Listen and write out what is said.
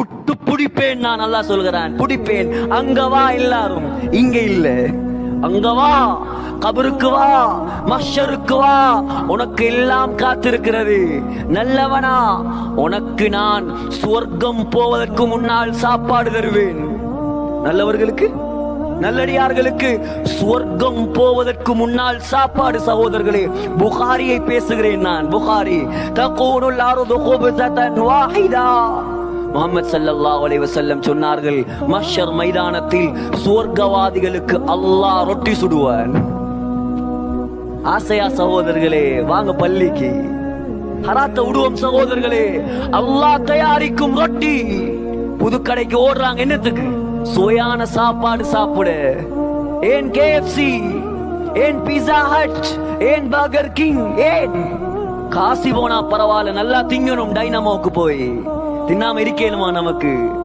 உட்டு புடிப்பேன் நான் நல்லா சொல்கிறேன். புடிப்பேன். அங்க வா எல்லாரும். இங்க இல்ல. அங்க வா. கபருக்கு வா. மஷருக்கு வா. உனக்கு எல்லாம் காத்திருக்கிறது. நல்லவனா. உனக்கு நான் சுவர்க்கம் போவதற்கு முன்னால் சாப்பாடு தருவேன். நல்லவர்களுக்கு? நல்லடியார்களுக்கு சுவர்க்கம் போவதற்கு முன்னால் சாப்பாடு சகோதரர்களே புகாரியை பேசுகிறேன் நான். புகாரி தகூனுல் அர்து குப்ஸதன் வாஹிதா. முகமது சல்லல்லா அலைஹி செல்லம் சொன்னார்கள் மஷர் மைதானத்தில் சுவர்க்கவாதிகளுக்கு அல்லாஹ் ரொட்டி சுடுவான். ஆசையா சகோதரர்களே வாங்க பள்ளிக்கு. ஹராத்த விடுவோம் சகோதரர்களே அல்லாஹ் தயாரிக்கும் ரொட்டி. புது கடைக்கு ஓடுறாங்க என்னத்துக்கு? சுவையான சாப்பாடு சாப்பிடு. ஏன் கேஎஃப்சி ஏன் பீஸா ஹட் ஏன் பர்கர் கிங் ஏன்? காசி போனா பரவாயில்ல நல்லா திங்கணும் டைனமோக்கு போய். தின்னாம இருக்கேனுமா நமக்கு?